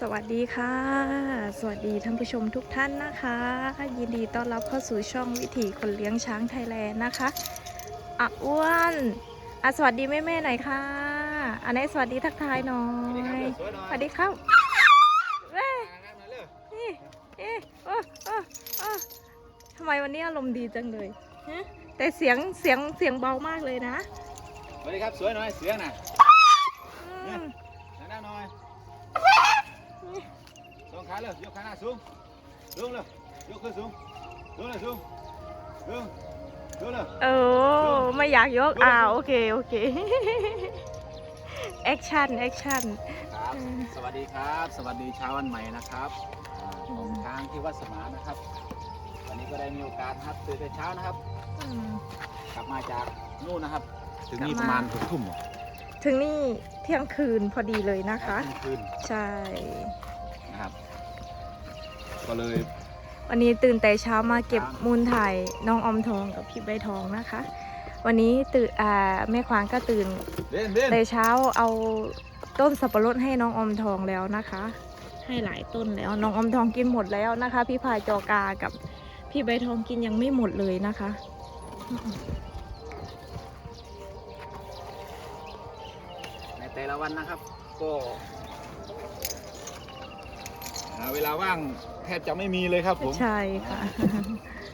สวัสดีค่ะ สวัสดีท่านผู้ชมทุกท่านนะคะ ยินดีต้อนรับเข้าสู่ช่องวิถีคนเลี้ยงช้างไทยแลนด์นะคะอะอ้วนอะสวัสดีแม่แม่ๆหน่อยค่ะ อันนี้สวัสดีทักทายหน่อยสวัสดีครับเว้ยนี่เอ๊ะโอ้โอ้โอ้ทำไมวันนี้อารมณ์ดีจังเลยฮะแต่เสียงเสียงเสียงเบามากเลยนะสวัสดีครับสวยหน่อยเสียงน่ะ อืม หน้าหน่อย สองขาเลยยกขาหน้าสูงสูงเลยยกขึ้นสูงสูงเลยสูงสูงสูงเลยเออไม่อยากยกอ่าโอเคโอเคแอคชั่นแอคชั่นครับสวัสดีครับ สวัสดีเช้าวันใหม่นะครับอ่าของทางที่วัดสมานนะครับ วันนี้ก็ได้มีโอกาสนะครับตื่นแต่เช้านะครับอืมกลับมาจากนู่นนะครับ ถึงนี่กลัปบมาระมาณหกทุ่มถึงนี่เที่ยงคืนพอดีเลยนะคะ เที่ยงคืนใช่ นะครับ ก็เลย วันนี้ตื่นแต่เช้ามาเก็บครับมูลถ่ายน้องออมทองกับพี่ใบทองนะคะ วันนี้ตื่นอ่าแม่ควางก็ตื่นเล่นเล่นแต่เช้าเอาต้นสับปะรดให้น้องออมทองแล้วนะคะ ให้หลายต้นแล้วน้องออมทองกินหมดแล้วนะคะ พี่พายจอกากับพี่ใบทองกินยังไม่หมดเลยนะคะในแต่ละวันนะครับ ก็ หาเวลาว่างแทบจะไม่มีเลยครับผมใช่ค่ะ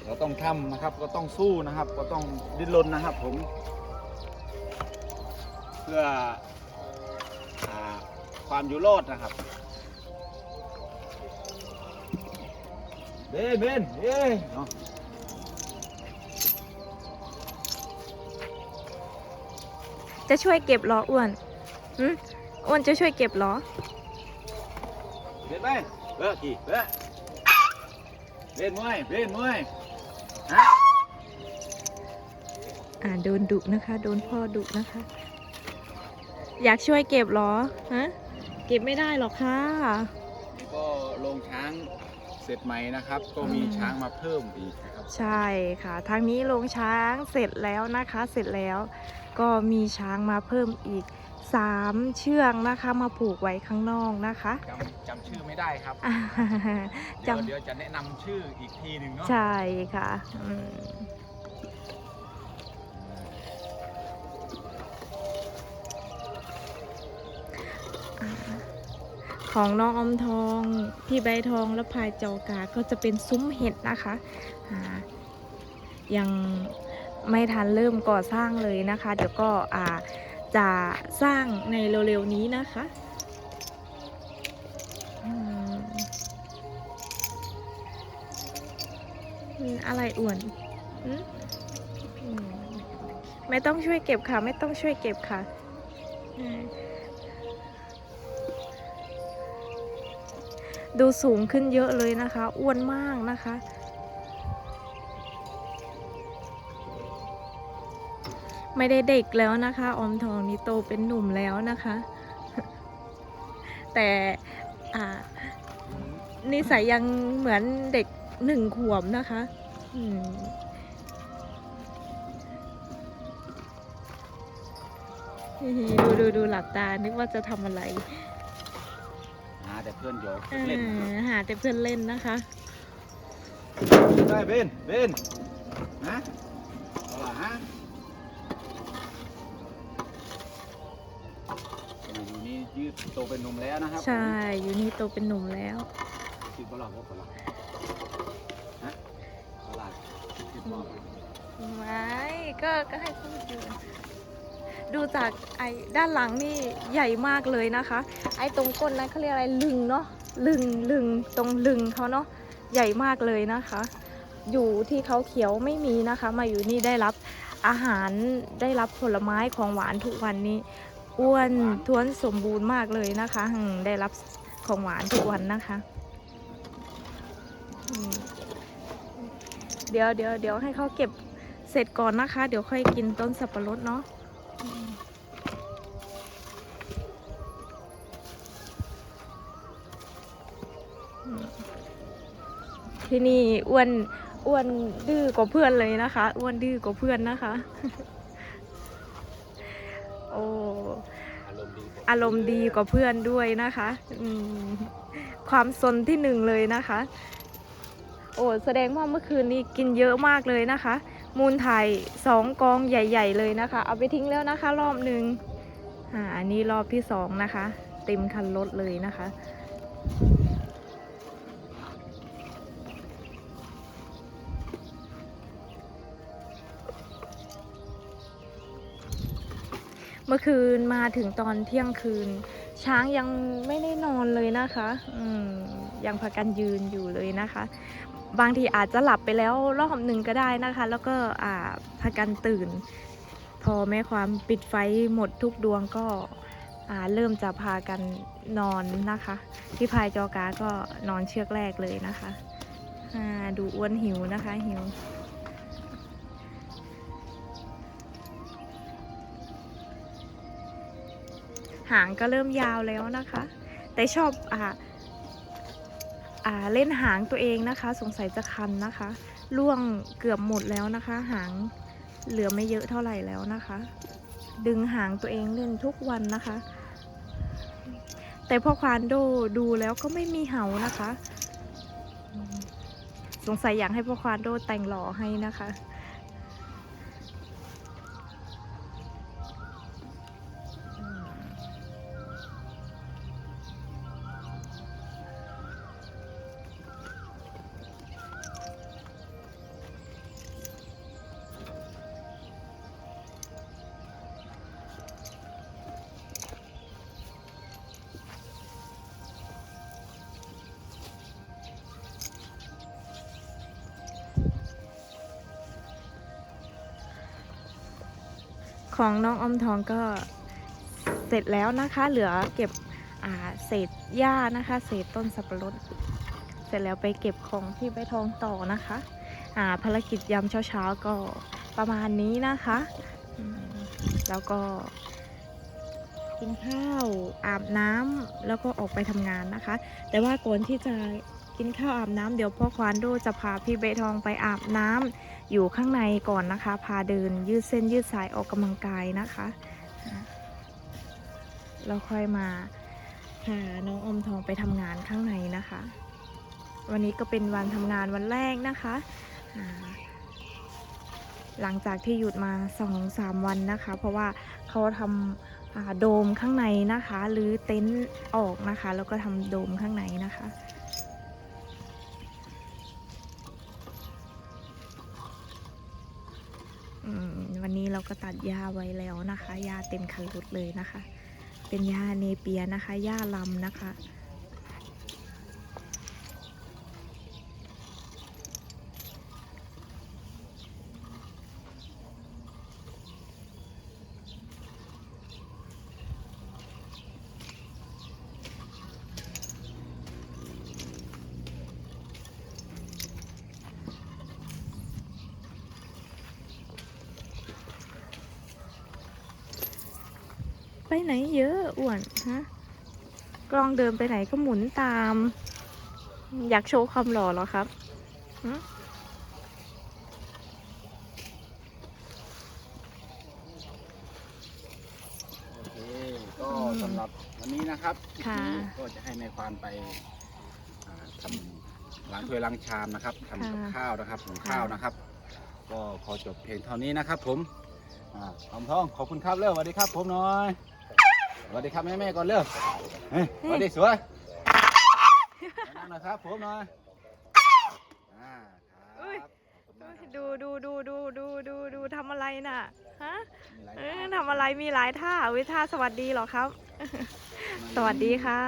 เราต้องทำนะครับ ก็ต้องสู้นะครับ ก็ต้องดิ้นรนนะครับ ผม เพื่ออาความอยู่รอดนะครับเบนเบนเย้เนาะจะช่วยเก็บเหรออ้วนหึอ้วนจะช่วยเก็บเหรอเบนไป เบนกี่เบนเบนมวยเบนมวยฮะอ่าโดนดุนะคะ โดนพ่อดุนะคะ อยากช่วยเก็บเหรอฮะเก็บไม่ได้หรอกค่ะนี่ก็ลงช้างเสร็จใหม่นะครับ ก็มีอืมช้างมาเพิ่มอีกนะครับใช่ค่ะ ทางนี้ลงช้างเสร็จแล้วนะคะ เสร็จแล้วก็มีช้างมาเพิ่มอีก สามเชือกนะคะมาผูกไว้ข้างนอกนะคะจำจำชื่อไม่ได้ครับอ่าเดี๋ยวจำเดี๋ยวจะแนะนำชื่ออีกทีหนึ่งเนาะใช่ค่ะอืมอ่าของน้องอมทอง พี่ใบทองและพายจอกาก็จะเป็นซุ้มเห็ดนะคะอ่ายังไม่ทันเริ่มก่อสร้างเลยนะคะ เดี๋ยวก็อ่า จะสร้างในเร็วๆนี้นะคะอืมอะไรอ้วนอืมไม่ต้องช่วยเก็บค่ะ ไม่ต้องช่วยเก็บค่ะดูสูงขึ้นเยอะเลยนะคะ อ้วนมากนะคะ ไม่ได้เด็กแล้วนะคะ ออมทองนี่โตเป็นหนุ่มแล้วนะคะ แต่อ่านิสัยยังเหมือนเด็กหนึ่งขวบนะคะอืมดูดูดูหลับตา นึกว่าจะทำอะไร หาแต่เพื่อนโยกเอเล่นอหาแต่เพื่อนเล่นนะคะ ได้เบนเบนฮะ ยู่นี่ยืดโตเป็นหนุ่มแล้วนะครับใช่อยู่นี่โตเป็นหนุ่มแล้วคิดว่าเราพบกันแล้วฮะเอาล่ะคิดว่าไม่ก็ก็ให้พูดอยู่ดูจากไอ้ด้านหลังนี่ใหญ่มากเลยนะคะ ไอ้ตรงก้นนั้นเขาเรียกอะไรลึงเนาะลึงลึงตรงลึงเขาเนาะใหญ่มากเลยนะคะ อยู่ที่เขาเขียวไม่มีนะคะ มาอยู่นี่ได้รับอาหารได้รับผลไม้ของหวานทุกวันนี้ อ้วนท้วนสมบูรณ์มากเลยนะคะได้รับของหวานทุกวันนะคะ เดี๋ยวเดี๋ยวเดี๋ยวให้เขาเก็บเสร็จก่อนนะคะ เดี๋ยวค่อยกินต้นสับปะรดเนาะที่นี่อ้วนอ้วนดื้อกว่าเพื่อนเลยนะคะอ้วนดื้อกว่าเพื่อนนะคะ โอ้ อารมณ์ดีกว่าเพื่อนด้วยนะคะความสนที่หนึ่งเลยนะคะ โอ้แสดงว่าเมื่อคืนนี้กินเยอะมากเลยนะคะ มูลไถ่สองกองใหญ่ ๆ เลยนะคะ เอาไปทิ้งแล้วนะคะ รอบหนึ่งอ่าอันนี้รอบที่สองนะคะ เต็มคันรถเลยนะคะ เมื่อคืนมาถึงตอนเที่ยงคืน ช้างยังไม่ได้นอนเลยนะคะ อืมยังพากันยืนอยู่เลยนะคะ บางทีอาจจะหลับไปแล้วรอบหนึ่งก็ได้นะคะ แล้วก็อ่าพากันตื่น พอแม่ความปิดไฟหมดทุกดวงก็อ่าเริ่มจะพากันนอนนะคะ พี่พายจอกาก็นอนเชือกแรกเลยนะคะอ่าดูอ้วนหิวนะคะหิว หางก็เริ่มยาวแล้วนะคะ แต่ชอบอ่าอ่าเล่นหางตัวเองนะคะ สงสัยจะคันนะคะล่วงเกือบหมดแล้วนะคะ หางเหลือไม่เยอะเท่าไหร่แล้วนะคะ ดึงหางตัวเองเล่นทุกวันนะคะ แต่พ่อควานโดดูแล้วก็ไม่มีเห่านะคะ สงสัยอยากให้พ่อควานโดแต่งหล่อให้นะคะ ของน้องอมทองก็เสร็จแล้วนะคะ เหลือเก็บเศษหญ้านะคะ เศษต้นสับปะรด เสร็จแล้วไปเก็บของที่ใบทองต่อนะคะอ่าภารกิจยามเช้าๆก็ประมาณนี้นะคะ แล้วก็กินข้าวอาบน้ำแล้วก็ออกไปทำงานนะคะ แต่ว่าก่อนที่จะ กินข้าวอาบน้ำเดี๋ยวพ่อควานโดจะพาพี่ใบทองไปอาบน้ำอยู่ข้างในก่อนนะคะ พาเดินยืดเส้นยืดสายออกกำลังกายนะคะอะแล้วค่อยมาพาน้องอมทองไปทำงานข้างในนะคะ วันนี้ก็เป็นวันทำงานวันแรกนะคะหลังจากที่หยุดมาสองสามวันนะคะ เพราะว่าเขาทำอ่าโดมข้างในนะคะหรือเต็นท์ออกนะคะ แล้วก็ทำโดมข้างในนะคะ วันนี้เราก็ตัดหญ้าไว้แล้วนะคะหญ้าเต็มคันรถเลยนะคะ เป็นหญ้าเนเปียนะคะหญ้าลำนะคะ ไปไหนเยอะอ้วนฮะกล้องเดินไปไหนก็หมุนตาม อยากโชว์ความหล่อเหรอครับโอเคก็สำหรับวันนี้นะครับคลิปนี้ก็จะให้แม่ควานไปอ่าทำล้างถ้วยล้างชามนะครับทำกับข้าวนะครับหุงข้าวนะครับ ก็ขอจบเพลงเท่านี้นะครับ ผมอ่าทำท้องขอบคุณครับเร็วสวัสดีครับ ผมน่อย สวัสดีครับแม่แม่ๆก่อนเร็วเฮ้ยสวัสดีสวยแนะนำหนะครับผมหน่อยอ่าครับขอบคุณมากครับดูดูดูดูดูดูดูทำอะไรน่ะฮะมีอะไรเออทำอะไรมีหลายท่าวิท่าสวัสดีเหรอครับ สวัสดีค่ะ